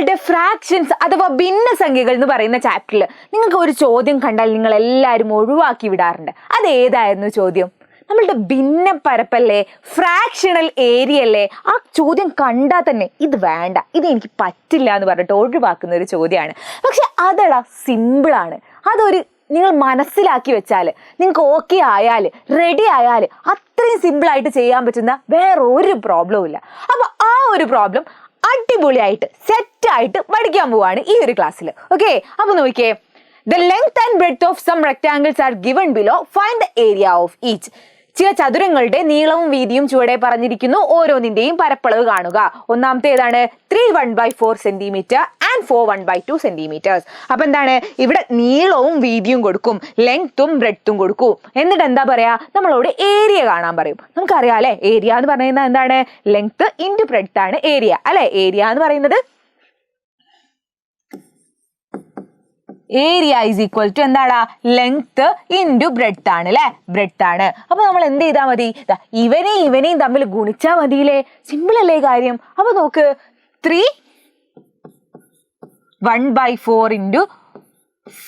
നമ്മളുടെ ഫ്രാക്ഷൻസ് അഥവാ ഭിന്നസംഖ്യകൾ എന്ന് പറയുന്ന ചാപ്റ്ററിൽ നിങ്ങൾക്ക് ഒരു ചോദ്യം കണ്ടാൽ നിങ്ങൾ എല്ലാവരും ഒഴിവാക്കി വിടാറുണ്ട്. അത് ഏതായിരുന്നു ചോദ്യം? നമ്മളുടെ ഭിന്ന പരപ്പല്ലേ ഫ്രാക്ഷണൽ ഏരിയ അല്ലേ ആ ചോദ്യം കണ്ടാൽ തന്നെ ഇത് വേണ്ട ഇത് എനിക്ക് പറ്റില്ല എന്ന് പറഞ്ഞിട്ട് ഒഴിവാക്കുന്ന ഒരു ചോദ്യമാണ്. പക്ഷെ അതടാ സിമ്പിളാണ് അതൊരു നിങ്ങൾ മനസ്സിലാക്കി വെച്ചാൽ നിങ്ങൾക്ക് ഓക്കെ ആയാൽ റെഡി ആയാൽ അത്രയും സിമ്പിളായിട്ട് ചെയ്യാൻ പറ്റുന്ന വേറെ ഒരു പ്രോബ്ലവും ഇല്ല. അപ്പോൾ ആ ഒരു പ്രോബ്ലം അടിപൊളിയായിട്ട് സെറ്റായിട്ട് പഠിക്കാൻ പോവാണ് ഈ ഒരു ക്ലാസ്സിൽ ഓക്കെ അപ്പോൾ നോക്കിയേ. The length and breadth of some rectangles are given below find the area of each ചില ചതുരങ്ങളുടെ നീളവും വീതിയും ചുവടെ പറഞ്ഞിരിക്കുന്നു. ഓരോന്നിന്റെയും പരപ്പളവ് കാണുക. ഒന്നാമത്തെ ഏതാണ് three one by four centimetre and four one by two centimetres അപ്പൊ എന്താണ്? ഇവിടെ നീളവും വീതിയും കൊടുക്കും ലെങ്ത്തും ബ്രെഡ്ത്തും കൊടുക്കും. എന്നിട്ട് എന്താ പറയാ? നമ്മളോട് ഏരിയ കാണാൻ പറയും. നമുക്കറിയാം അല്ലെ? ഏരിയ എന്ന് പറയുന്നത് എന്താണ്? ലെങ്ത് ഇന്റു ബ്രെഡ്ത്ത് ആണ് ഏരിയ അല്ലെ? ഏരിയ എന്ന് പറയുന്നത് ഏരിയ ഈസ് ഈക്വൽ ടു എന്താണ്? ലെങ്ത് ഇന്റു ബ്രെഡ്ത്ത് ആണ് അല്ലെ? ബ്രെഡ്ത്ത് ആണ്. അപ്പൊ നമ്മൾ എന്ത് ചെയ്താൽ മതി? ഇവനെയും ഇവനെയും തമ്മിൽ ഗുണിച്ചാൽ മതിയില്ലേ? സിമ്പിൾ അല്ലേ കാര്യം? അപ്പൊ നോക്ക് three one by four into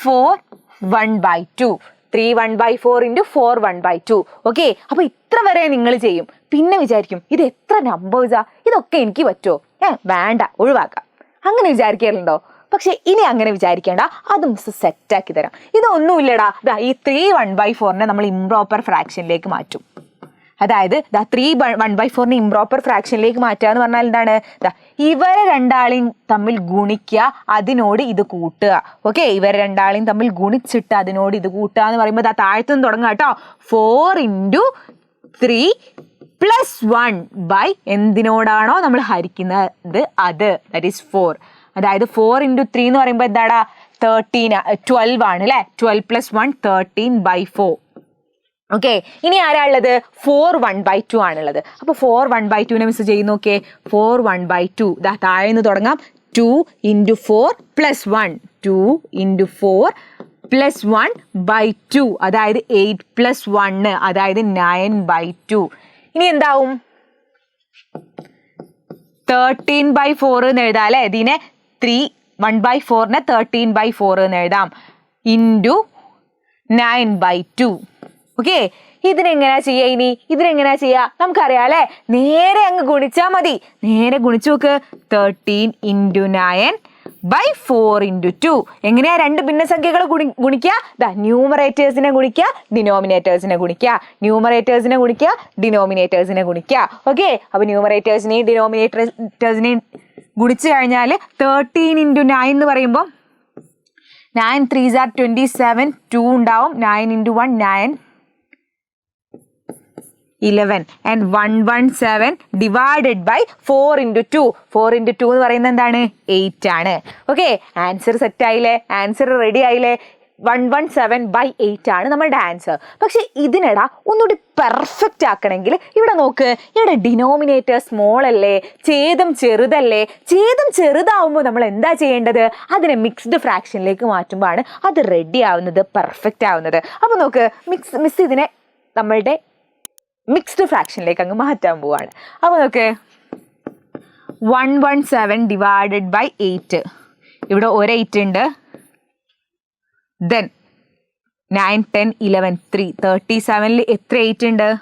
four one by two. Three one by four into four one by two. Okay? അപ്പൊ ഇത്ര വരെ നിങ്ങൾ ചെയ്യും. പിന്നെ വിചാരിക്കും ഇത് എത്ര നമ്പേഴ്സാ ഇതൊക്കെ എനിക്ക് പറ്റുമോ ഏ വേണ്ട ഒഴിവാക്കാം. അങ്ങനെ വിചാരിക്കാറുണ്ടോ? പക്ഷേ ഇനി അങ്ങനെ വിചാരിക്കേണ്ട. അത് മിസ് സെറ്റാക്കി തരാം. ഇതൊന്നുമില്ലടാ. ഈ ത്രീ വൺ ബൈ ഫോറിനെ നമ്മൾ ഇംപ്രോപ്പർ ഫ്രാക്ഷനിലേക്ക് മാറ്റും. അതായത് ദാ ത്രീ വൺ ബൈ ഫോറിനെ ഇംപ്രോപ്പർ ഫ്രാക്ഷനിലേക്ക് മാറ്റുക എന്ന് പറഞ്ഞാൽ എന്താണ്? ദാ ഇവരെ രണ്ടാളെയും തമ്മിൽ ഗുണിക്കുക അതിനോട് ഇത് കൂട്ടുക. ഓക്കെ ഇവരെ രണ്ടാളെയും തമ്മിൽ ഗുണിച്ചിട്ട് അതിനോട് ഇത് കൂട്ടുക എന്ന് പറയുമ്പോൾ ദാ താഴത്തുനിന്ന് തുടങ്ങുക കേട്ടോ. Four into three plus one by എന്തിനോടാണോ നമ്മൾ ഹരിക്കുന്നത് അത്. ദറ്റ് ഈസ് ഫോർ അതായത് ഫോർ ഇന്റു ത്രീ എന്ന് പറയുമ്പോൾ എന്താടാ? തേർട്ടീൻ ട്വൽവ് ആണ് അല്ലേ? Twelve plus one thirteen by four okay ഇനി ആരാ ഉള്ളത് ഫോർ വൺ ബൈ ടു ആണുള്ളത് അപ്പോൾ ഫോർ വൺ ബൈ ടുവിനെ മിസ് ചെയ്യുന്ന okay four one by two ദാ താഴെ തുടങ്ങാം. Two into four plus one two into four plus one by two അതായത് എയ്റ്റ് പ്ലസ് വണ്ണ് അതായത് നയൻ ബൈ ടു ഇനി എന്താവും? തേർട്ടീൻ ബൈ ഫോർ എന്ന് എഴുതാം അല്ലേ? ഇതിനെ ത്രീ വൺ ബൈ ഫോറിനെ തേർട്ടീൻ ബൈ ഫോർ എന്ന് എഴുതാം. Into nine by two okay ഇതിനെങ്ങനെയാ ചെയ്യാ ഇനി? ഇതിനെങ്ങനെയാ ചെയ്യാ? നമുക്കറിയാം അല്ലെ? നേരെ അങ്ങ് ഗുണിച്ചാൽ മതി. നേരെ ഗുണിച്ചു നോക്ക്. Thirteen into nine by four into two എങ്ങനെയാ രണ്ട് ഭിന്നസംഖ്യകൾ ഗുണി ഗുണിക്കുക ദാ ന്യൂമറേറ്റേഴ്സിനെ ഗുണിക്കുക ഡിനോമിനേറ്റേഴ്സിനെ ഗുണിക്കുക ന്യൂമറേറ്റേഴ്സിനെ ഗുണിക്കുക ഡിനോമിനേറ്റേഴ്സിനെ ഗുണിക്കുക ഓക്കെ അപ്പോൾ ന്യൂമറേറ്റേഴ്സിനെയും ഡിനോമിനേറ്റേഴ്സിനെയും ഗുണിച്ചു കഴിഞ്ഞാൽ തേർട്ടീൻ ഇന്റു നയൻ എന്ന് പറയുമ്പോൾ nine three sir twenty seven two ഉണ്ടാവും. Nine into one nine eleven and one one seven divided by four into two four into two എന്ന് പറയുന്നത് എന്താണ്? എയ്റ്റ് ആണ്. ഓക്കെ ആൻസർ സെറ്റ് ആയില്ലേ? ആൻസർ റെഡി ആയില്ലേ? One one seven by eight ആണ് നമ്മളുടെ answer പക്ഷേ ഇതിനിടാ ഒന്നുകൂടി പെർഫെക്റ്റ് ആക്കണമെങ്കിൽ ഇവിടെ നോക്ക്. ഇവിടെ ഡിനോമിനേറ്റർ സ്മോൾ അല്ലേ? ഛേദം ചെറുതല്ലേ? ഛേദം ചെറുതാവുമ്പോൾ നമ്മൾ എന്താ ചെയ്യേണ്ടത്? അതിനെ മിക്സ്ഡ് ഫ്രാക്ഷനിലേക്ക് മാറ്റുമ്പോഴാണ് അത് റെഡി ആവുന്നത് പെർഫെക്റ്റ് ആവുന്നത്. അപ്പോൾ നോക്ക് മിക്സ് മിസ് ഇതിനെ നമ്മളുടെ മിക്സ്ഡ് ഫ്രാക്ഷനിലേക്ക് അങ്ങ് മാറ്റാൻ പോവാണ്. അപ്പോൾ നോക്കേ. One one seven divided by eight ഇവിടെ ഒരു എയ്റ്റ് ഉണ്ട്. Then nine ten eleven three thirty സെവനിൽ എത്ര എയ്റ്റ് ഉണ്ട്?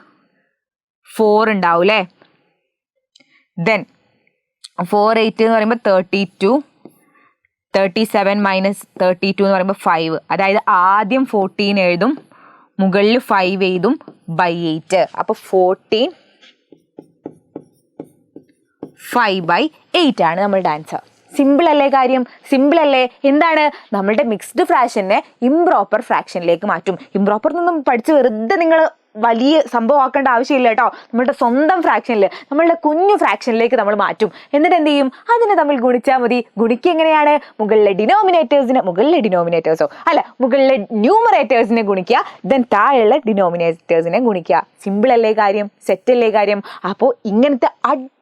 ഫോർ ഉണ്ടാവും അല്ലേ ദെൻ ഫോർ എയ്റ്റ് എന്ന് പറയുമ്പോൾ thirty two thirty seven minus thirty two എന്ന് പറയുമ്പോൾ ഫൈവ് അതായത് ആദ്യം ഫോർട്ടീൻ എഴുതും. മുകളിൽ ഫൈവ് എയ്തും ബൈ എയ്റ്റ് അപ്പോൾ ഫോർട്ടീൻ ഫൈവ് ബൈ എയ്റ്റ് ആണ് നമ്മളുടെ ആൻസർ സിമ്പിൾ അല്ലേ കാര്യം? സിമ്പിൾ അല്ലേ? എന്താണ്? നമ്മളുടെ മിക്സ്ഡ് ഫ്രാക്ഷനെ ഇംപ്രോപ്പർ ഫ്രാക്ഷനിലേക്ക് മാറ്റും. ഇംപ്രോപ്പർ നിന്നും പഠിച്ച് വെറുതെ നിങ്ങൾ വലിയ സംഭവമാക്കേണ്ട ആവശ്യമില്ല കേട്ടോ. നമ്മളുടെ സ്വന്തം ഫ്രാക്ഷനിൽ നമ്മളുടെ കുഞ്ഞു ഫ്രാക്ഷനിലേക്ക് നമ്മൾ മാറ്റും. എന്നിട്ട് എന്ത് ചെയ്യും? അതിനെ തമ്മിൽ ഗുണിച്ചാൽ മതി. ഗുണിക്ക് എങ്ങനെയാണ്? മുകളിലെ ഡിനോമിനേറ്റേഴ്സിനെ മുകളിലെ ഡിനോമിനേറ്റേഴ്സോ അല്ല മുകളിലെ ന്യൂമറേറ്റേഴ്സിനെ ഗുണിക്കുക ദെൻ താഴെയുള്ള ഡിനോമിനേറ്റേഴ്സിനെ ഗുണിക്കുക. സിമ്പിൾ അല്ലേ കാര്യം? സെറ്റ് അല്ലേ കാര്യം? അപ്പോൾ ഇങ്ങനത്തെ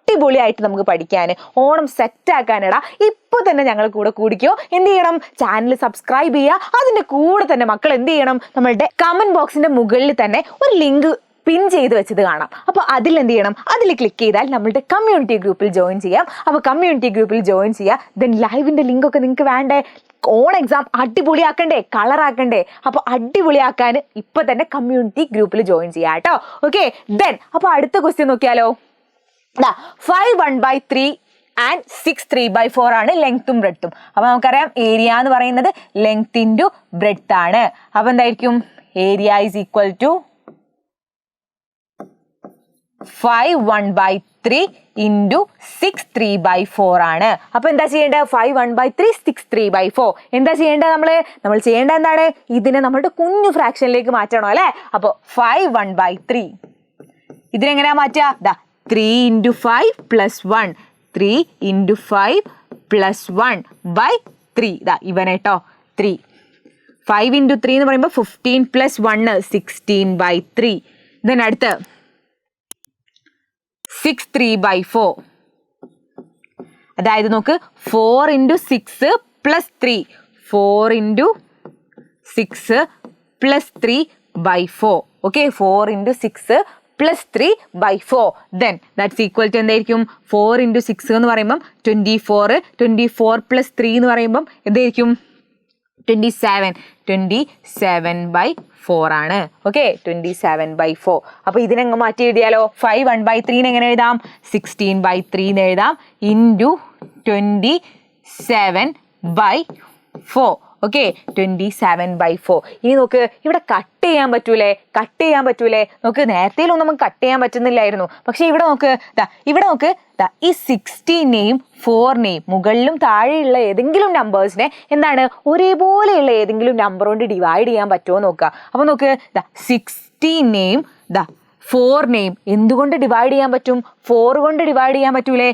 അടിപൊളിയായിട്ട് നമുക്ക് പഠിക്കാൻ ഓണം സെറ്റ് ആക്കാനടാ. ഇപ്പൊ തന്നെ ഞങ്ങൾ കൂടെ കൂടിക്കോ. എന്ത് ചെയ്യണം? ചാനൽ സബ്സ്ക്രൈബ് ചെയ്യുക അതിന്റെ കൂടെ തന്നെ മക്കൾ എന്ത് ചെയ്യണം? നമ്മളുടെ കമന്റ് ബോക്സിന്റെ മുകളിൽ തന്നെ ഒരു ലിങ്ക് പിൻ ചെയ്ത് വെച്ചത് കാണാം. അപ്പോൾ അതിൽ എന്ത് ചെയ്യണം? അതിൽ ക്ലിക്ക് ചെയ്താൽ നമ്മളുടെ കമ്മ്യൂണിറ്റി ഗ്രൂപ്പിൽ ജോയിൻ ചെയ്യാം. അപ്പോൾ കമ്മ്യൂണിറ്റി ഗ്രൂപ്പിൽ ജോയിൻ ചെയ്യുക ദെൻ ലൈവിന്റെ ലിങ്ക് ഒക്കെ നിങ്ങൾക്ക് വേണ്ടേ? On exam അടിപൊളിയാക്കണ്ടേ? കളറാക്കണ്ടേ അപ്പോൾ അടിപൊളിയാക്കാൻ ഇപ്പൊ തന്നെ കമ്മ്യൂണിറ്റി ഗ്രൂപ്പിൽ ജോയിൻ ചെയ്യാം കേട്ടോ ഓക്കെ ദെൻ അപ്പോൾ അടുത്ത ക്വസ്റ്റ്യൻ നോക്കിയാലോ? Five one by three and six three by four ആണ് ലെങ്ത്തും ബ്രെഡ്ത്തും അപ്പോൾ നമുക്കറിയാം ഏരിയ എന്ന് പറയുന്നത് ലെങ്ത് ഇന്റു ബ്രെഡ്ത്ത് ആണ്. അപ്പോൾ എന്തായിരിക്കും? Area is equal to five one by three into six three by four ആണ്. അപ്പോൾ എന്താ ചെയ്യേണ്ടത്? Five one by three six three by four എന്താ ചെയ്യേണ്ടത് നമ്മൾ നമ്മൾ ചെയ്യേണ്ടത് എന്താണ്? ഇതിനെ നമ്മുടെ കുഞ്ഞു ഫ്രാക്ഷനിലേക്ക് മാറ്റണം അല്ലേ? അപ്പോൾ ഫൈവ് വൺ ബൈ ത്രീ ഇതിനെങ്ങനെയാ മാറ്റുക? ദാ three into five plus one three into five plus one by three ഇതാ ഇവനേട്ടോ ത്രീ ഫൈവ് ഇന്റു ത്രീ എന്ന് പറയുമ്പോൾ fifteen plus one sixteen by three then അടുത്ത്. സിക്സ് ത്രീ ബൈ ഫോർ അതായത് നോക്ക് four into six plus three four into six plus three by four okay four into six plus three by four then that's equal to എന്തായിരിക്കും? Four into six എന്ന് പറയുമ്പം twenty four twenty four plus three എന്ന് പറയുമ്പം എന്തായിരിക്കും? Twenty seven twenty seven by four ആണ്. Okay twenty seven by four അപ്പോൾ ഇതിനങ്ങ് മാറ്റി എഴുതിയാലോ? ഫൈവ് വൺ ബൈ ത്രീന്ന് എങ്ങനെ എഴുതാം? സിക്സ്റ്റീൻ ബൈ ത്രീ എന്ന് എഴുതാം. Into twenty seven by four okay twenty seven by four ഇനി നോക്ക് ഇവിടെ കട്ട് ചെയ്യാൻ പറ്റൂലേ? കട്ട് ചെയ്യാൻ പറ്റൂലേ? നോക്ക് നേരത്തേലൊന്നും നമുക്ക് കട്ട് ചെയ്യാൻ പറ്റുന്നില്ലായിരുന്നു. പക്ഷെ ഇവിടെ നോക്ക് ദാ ഇവിടെ നോക്ക് ദാ ഈ സിക്സ്റ്റീനെയും ഫോറിനെയും മുകളിലും താഴെയുള്ള ഏതെങ്കിലും നമ്പേഴ്സിനെ എന്താണ് ഒരേപോലെയുള്ള ഏതെങ്കിലും നമ്പർ കൊണ്ട് ഡിവൈഡ് ചെയ്യാൻ പറ്റുമോ നോക്കുക. അപ്പോൾ നോക്ക് ദാ സിക്സ്റ്റീനെയും ദാ ഫോറിനെയും എന്തുകൊണ്ട് ഡിവൈഡ് ചെയ്യാൻ പറ്റും? ഫോർ കൊണ്ട് ഡിവൈഡ് ചെയ്യാൻ പറ്റൂലേ?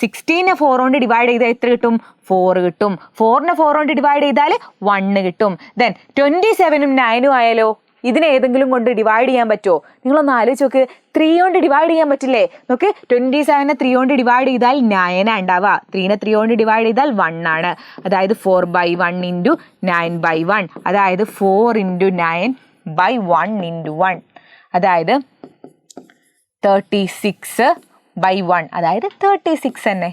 സിക്സ്റ്റീനെ ഫോർ കൊണ്ട് ഡിവൈഡ് ചെയ്താൽ എത്ര കിട്ടും? ഫോർ കിട്ടും. ഫോറിനെ ഫോർ കൊണ്ട് ഡിവൈഡ് ചെയ്താൽ വണ്ണ് കിട്ടും. ദെൻ ട്വന്റി സെവനും നയനും ആയാലോ? ഇതിനെ ഏതെങ്കിലും കൊണ്ട് ഡിവൈഡ് ചെയ്യാൻ പറ്റുമോ നിങ്ങളൊന്ന് ആലോചിച്ച് നോക്ക്. ത്രീ കൊണ്ട് ഡിവൈഡ് ചെയ്യാൻ പറ്റില്ലേ? നോക്ക് ട്വന്റി സെവനെ ത്രീ കൊണ്ട് ഡിവൈഡ് ചെയ്താൽ നയനാ ഉണ്ടാവുക. ത്രീനെ ത്രീ കൊണ്ട് ഡിവൈഡ് ചെയ്താൽ വൺ ആണ്. അതായത് four by one into nine by one അതായത് four into nine by one into one അതായത് തേർട്ടി സിക്സ് ബൈ വൺ അതായത് തേർട്ടി സിക്സ് തന്നെ.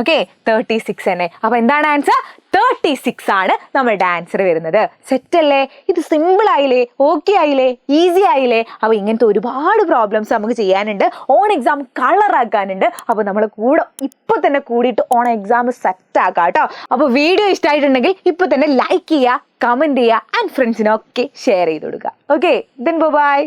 ഓക്കെ തേർട്ടി സിക്സ് തന്നെ. അപ്പൊ എന്താണ് ആൻസർ തേർട്ടി സിക്സ് ആണ് നമ്മളുടെ ആൻസർ വരുന്നത്. സെറ്റ് അല്ലേ? ഇത് സിമ്പിൾ ആയില്ലേ? ഓക്കെ ആയില്ലേ? ഈസി ആയില്ലേ? അപ്പൊ ഇങ്ങനത്തെ ഒരുപാട് പ്രോബ്ലംസ് നമുക്ക് ചെയ്യാനുണ്ട്. ഓൺ എക്സാം കളർ ആക്കാനുണ്ട്. അപ്പൊ നമ്മൾ കൂടെ ഇപ്പൊ തന്നെ കൂടിയിട്ട് ഓൺ എക്സാം സെറ്റ് ആക്കാം കേട്ടോ. അപ്പൊ വീഡിയോ ഇഷ്ടമായിട്ടുണ്ടെങ്കിൽ ഇപ്പൊ തന്നെ ലൈക്ക് ചെയ്യുക കമന്റ് ചെയ്യുക ആൻഡ് ഫ്രണ്ട്സിനൊക്കെ ഷെയർ ചെയ്ത് കൊടുക്കുക. Okay then bye